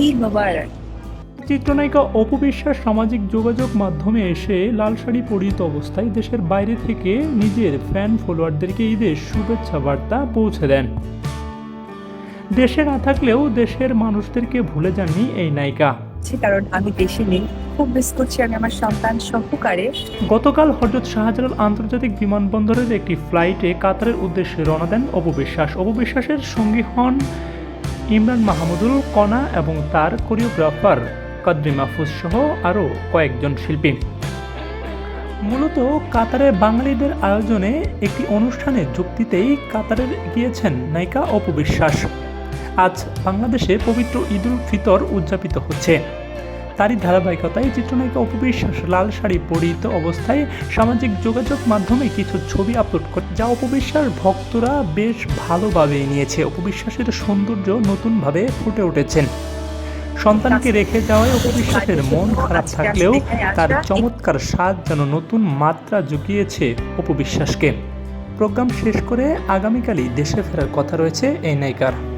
ঈদ মোবারক। চিত্রনায়িকা অপু বিশ্বাস সামাজিক যোগাযোগ মাধ্যমে এসে লাল শাড়ি পরিহিত অবস্থায় দেশের বাইরে থেকে নিজের ফ্যান ফলোয়ারদেরকে ঈদের শুভেচ্ছা বার্তা পৌঁছে দেন। দেশে না থাকলেও দেশের মানুষদেরকে ভুলে যাননি এই নায়িকা। কারণ আমি দেশে নেই খুব মিস করছি আমি আমার সন্তান সহকারে। গতকাল হজরত শাহজালাল আন্তর্জাতিক বিমানবন্দরের একটি ফ্লাইটে কাতারের উদ্দেশ্যে রওনা দেন অপু বিশ্বাস। অপু বিশ্বাসের সঙ্গী হন ইমরান মাহমুদুল, কণা এবং তার কোরিওগ্রাফার কাদ্রি মাহফুজ সহ আরও কয়েকজন শিল্পী। মূলত কাতারে বাঙালিদের আয়োজনে একটি অনুষ্ঠানে যোগ দিতেই কাতারে গিয়েছেন নায়িকা অপবিশ্বাস আজ বাংলাদেশে পবিত্র ঈদ উল ফিতর উদযাপিত হচ্ছে। তারই ধারাবাহিকতায় চিত্রনায়িকা অপু লাল শাড়ি পরিহিত অবস্থায় সামাজিক যোগাযোগ মাধ্যমে কিছু ছবি আপলোড করে যা অপু বিশ্বাস ভক্তরা বেশ ভালোভাবে নিয়েছে। অপু বিশ্বাসের সৌন্দর্য নতুনভাবে ফুটে উঠেছেন। সন্তানকে রেখে যাওয়ায় অপু বিশ্বাসের মন খারাপ থাকলেও তার চমৎকার স্বাদ যেন নতুন মাত্রা জুগিয়েছে অপু বিশ্বাসকে প্রোগ্রাম শেষ করে আগামীকালই দেশে ফেরার কথা রয়েছে এই নায়িকার।